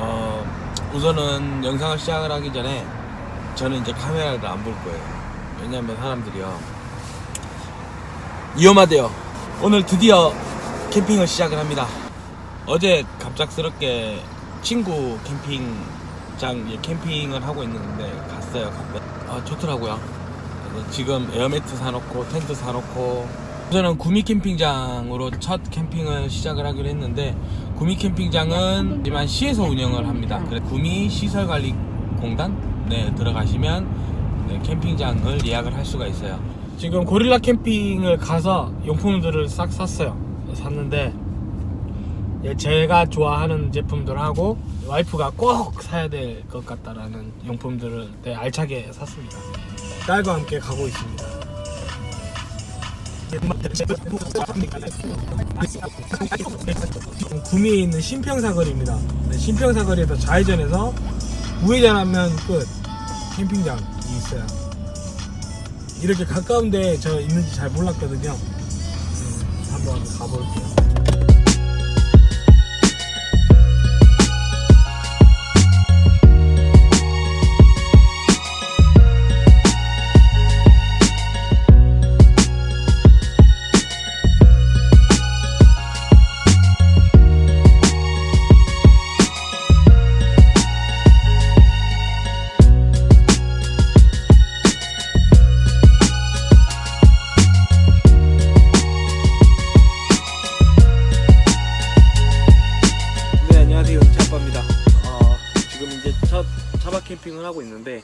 어, 우선은 영상을 시작을 하기 전에 저는 이제 카메라를 안 볼 거예요. 왜냐면 사람들이요. 위험하대요. 오늘 드디어 캠핑을 시작을 합니다. 어제 갑작스럽게 친구 캠핑장 캠핑을 하고 있는데 갔어요. 아, 좋더라고요. 지금 에어매트 사놓고 텐트 사놓고 저는 구미 캠핑장으로 첫 캠핑을 시작을 하기로 했는데 구미 캠핑장은 하지만 시에서 운영을 합니다. 그래 구미 시설관리공단 네 들어가시면 네, 캠핑장을 예약을 할 수가 있어요. 지금 고릴라 캠핑을 가서 용품들을 싹 샀어요. 샀는데 예, 제가 좋아하는 제품들하고 와이프가 꼭 사야 될 것 같다라는 용품들을 네, 알차게 샀습니다. 딸과 함께 가고 있습니다. 구미에 있는 신평사거리입니다. 네, 신평사거리에서 좌회전해서 우회전하면 끝 캠핑장이 있어요. 이렇게 가까운데 저 있는지 잘 몰랐거든요. 음, 한번 가볼게요. 차박 캠핑을 하고 있는데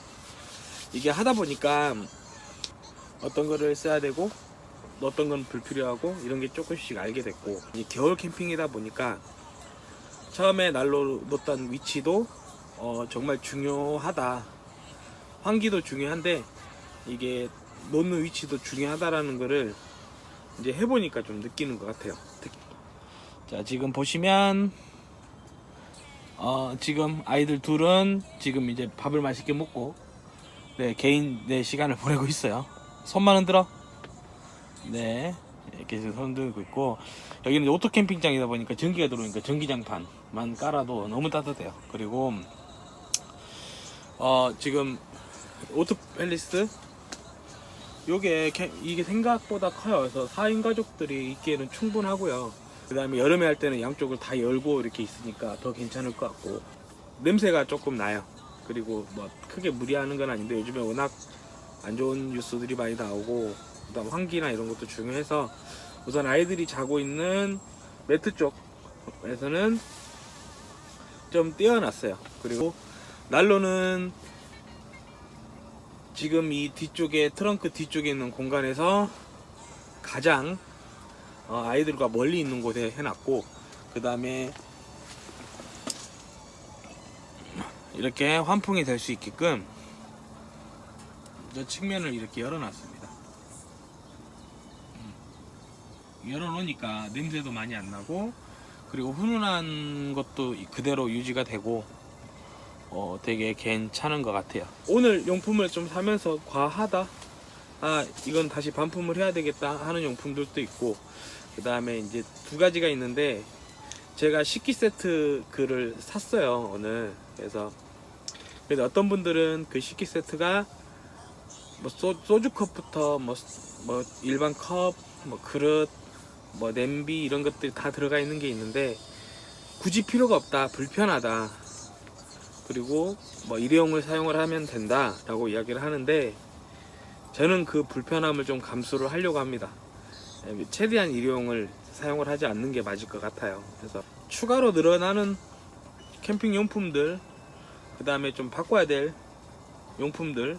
이게 하다 보니까 어떤 거를 써야 되고 어떤 건 불필요하고 이런 게 조금씩 알게 됐고 이 겨울 캠핑이다 보니까 처음에 난로 놓던 위치도 어, 정말 중요하다. 환기도 중요한데 이게 놓는 위치도 중요하다라는 거를 이제 해보니까 좀 느끼는 것 같아요. 특- 자 지금 보시면 어, 지금 아이들 둘은 지금 이제 밥을 맛있게 먹고 네, 개인 내 시간을 보내고 있어요. 손만 흔들어. 네. 이렇게 손 들고 있고 여기는 오토 캠핑장이다 보니까 전기가 들어오니까 전기장판만 깔아도 너무 따뜻해요. 그리고 어, 지금 오토 팰리스 요게 캠- 이게 생각보다 커요. 그래서 4인 가족들이 있기에는 충분하고요. 그 다음에 여름에 할 때는 양쪽을 다 열고 이렇게 있으니까 더 괜찮을 것 같고. 냄새가 조금 나요. 그리고 뭐 크게 무리하는 건 아닌데 요즘에 워낙 안 좋은 뉴스들이 많이 나오고 그다음 환기나 이런 것도 중요해서 우선 아이들이 자고 있는 매트 쪽에서는 좀 떼어놨어요. 그리고 난로는 지금 이 뒤쪽에 트렁크 뒤쪽에 있는 공간에서 가장 어, 아이들과 멀리 있는 곳에 해놨고 그 다음에 이렇게 환풍이 될 수 있게끔 저 측면을 이렇게 열어놨습니다. 음. 열어놓으니까 냄새도 많이 안 나고 그리고 훈훈한 것도 그대로 유지가 되고 어, 되게 괜찮은 것 같아요. 오늘 용품을 좀 사면서 과하다. 아 이건 다시 반품을 해야 되겠다 하는 용품들도 있고 그 다음에 이제 두 가지가 있는데 제가 식기 세트 그를 샀어요 오늘 그래서 그래서 어떤 분들은 그 식기 세트가 뭐 소, 소주 컵부터 뭐, 뭐 일반 컵, 뭐 그릇, 뭐 냄비 이런 것들이 다 들어가 있는 게 있는데 굳이 필요가 없다, 불편하다. 그리고 뭐 일회용을 사용을 하면 된다라고 이야기를 하는데 저는 그 불편함을 좀 감수를 하려고 합니다. 예, 최대한 일회용을 사용을 하지 않는 게 맞을 것 같아요. 그래서 추가로 늘어나는 캠핑 용품들, 그 다음에 좀 바꿔야 될 용품들,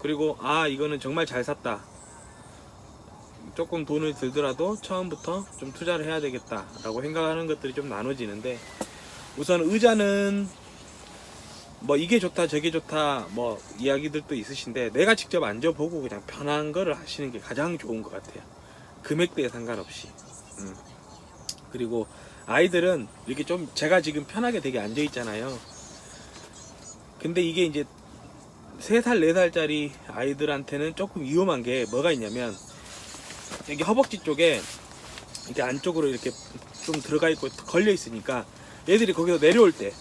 그리고 아 이거는 정말 잘 샀다. 조금 돈을 들더라도 처음부터 좀 투자를 해야 되겠다라고 생각하는 것들이 좀 나눠지는데 우선 의자는 뭐 이게 좋다 저게 좋다 뭐 이야기들도 있으신데 내가 직접 앉아보고 그냥 편한 거를 하시는 게 가장 좋은 것 같아요. 금액대에 상관없이. 음. 그리고 아이들은 이렇게 좀 제가 지금 편하게 되게 앉아 있잖아요. 근데 이게 이제 3살 4살짜리 아이들한테는 조금 위험한 게 뭐가 있냐면 여기 허벅지 쪽에 이렇게 안쪽으로 이렇게 좀 들어가 있고 걸려 있으니까 얘들이 거기서 내려올 때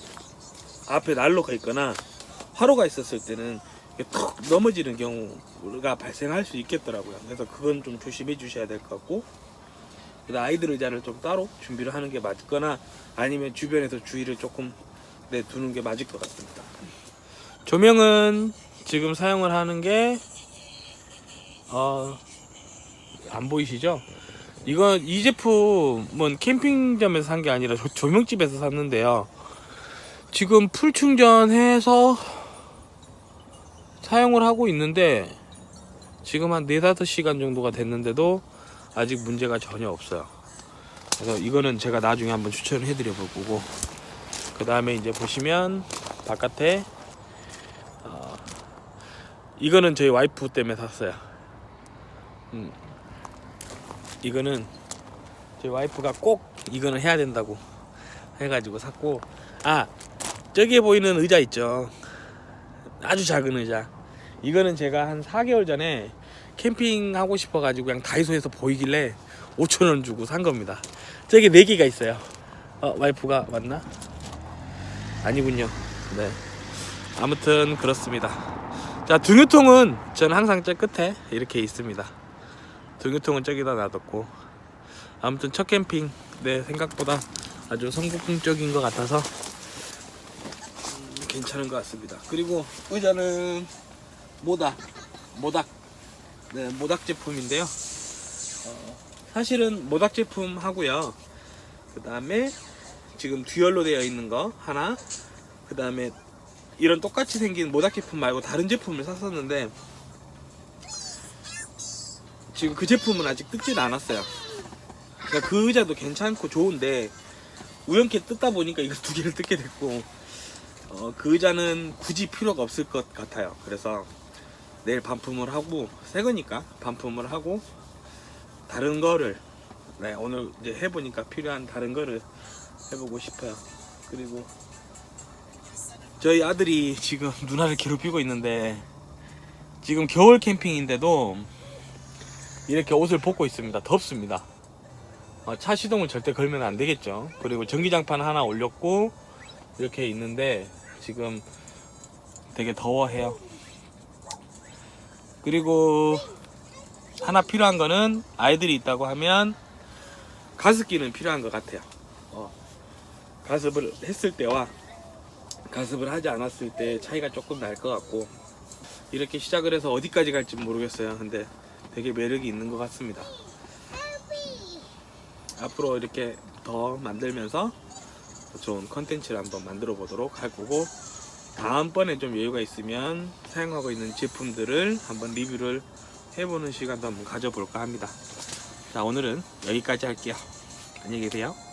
앞에 난로가 있거나 화로가 있었을 때는 툭 넘어지는 경우가 발생할 수 있겠더라고요. 그래서 그건 좀 조심해 주셔야 될 것 같고 아이들 의자를 좀 따로 준비를 하는 게 맞거나 아니면 주변에서 주의를 조금 내 두는 게 맞을 것 같습니다. 조명은 지금 사용을 하는 게 어, 안 보이시죠? 이건 이 제품은 캠핑점에서 산 게 아니라 조- 조명집에서 샀는데요. 지금 풀 충전해서 사용을 하고 있는데 지금 한 4, 5시간 정도가 됐는데도 아직 문제가 전혀 없어요. 그래서 이거는 제가 나중에 한번 추천을 해드려 볼 거고 그 다음에 이제 보시면 바깥에 어, 이거는 저희 와이프 때문에 샀어요. 음, 이거는 저희 와이프가 꼭 이거는 해야 된다고 해가지고 샀고 아 저기에 보이는 의자 있죠? 아주 작은 의자. 이거는 제가 한 4개월 전에 캠핑 하고 싶어 가지고 그냥 다이소에서 보이길래 5천원 주고 산 겁니다. 저기 4개가 있어요. 어 와이프가 맞나? 아니군요. 네. 아무튼 그렇습니다. 자 등유통은 저는 항상 저 끝에 이렇게 있습니다. 등유통은 저기다 놔뒀고. 아무튼 첫 캠핑. 내 생각보다 아주 성공적인 것 같아서 음, 괜찮은 것 같습니다. 그리고 의자는 모닥, 모닥, 네 모닥 제품인데요. 어, 사실은 모닥 제품 하고요. 그 다음에 지금 듀얼로 되어 있는 거 하나, 그 다음에 이런 똑같이 생긴 모닥 제품 말고 다른 제품을 샀었는데 지금 그 제품은 아직 뜯지는 않았어요. 그러니까 그 의자도 괜찮고 좋은데 우연히 뜯다 보니까 이거 두 개를 뜯게 됐고 어, 그 의자는 굳이 필요가 없을 것 같아요. 그래서 내일 반품을 하고 새 거니까 반품을 하고 다른 거를 네, 오늘 이제 해보니까 필요한 다른 거를 해보고 싶어요. 그리고 저희 아들이 지금 누나를 괴롭히고 있는데 지금 겨울 캠핑인데도 이렇게 옷을 벗고 있습니다. 덥습니다. 어, 차 시동을 절대 걸면 안 되겠죠. 그리고 전기장판 하나 올렸고 이렇게 있는데 지금 되게 더워해요. 그리고 하나 필요한 거는 아이들이 있다고 하면 가습기는 필요한 것 같아요. 어, 가습을 했을 때와 가습을 하지 않았을 때 차이가 조금 날 것 같고 이렇게 시작을 해서 어디까지 갈지 모르겠어요. 근데 되게 매력이 있는 것 같습니다. 앞으로 이렇게 더 만들면서 좋은 컨텐츠를 한번 만들어 보도록 할 거고 다음번에 좀 여유가 있으면 사용하고 있는 제품들을 한번 리뷰를 해보는 시간도 한번 가져볼까 합니다. 자 오늘은 여기까지 할게요. 안녕히 계세요.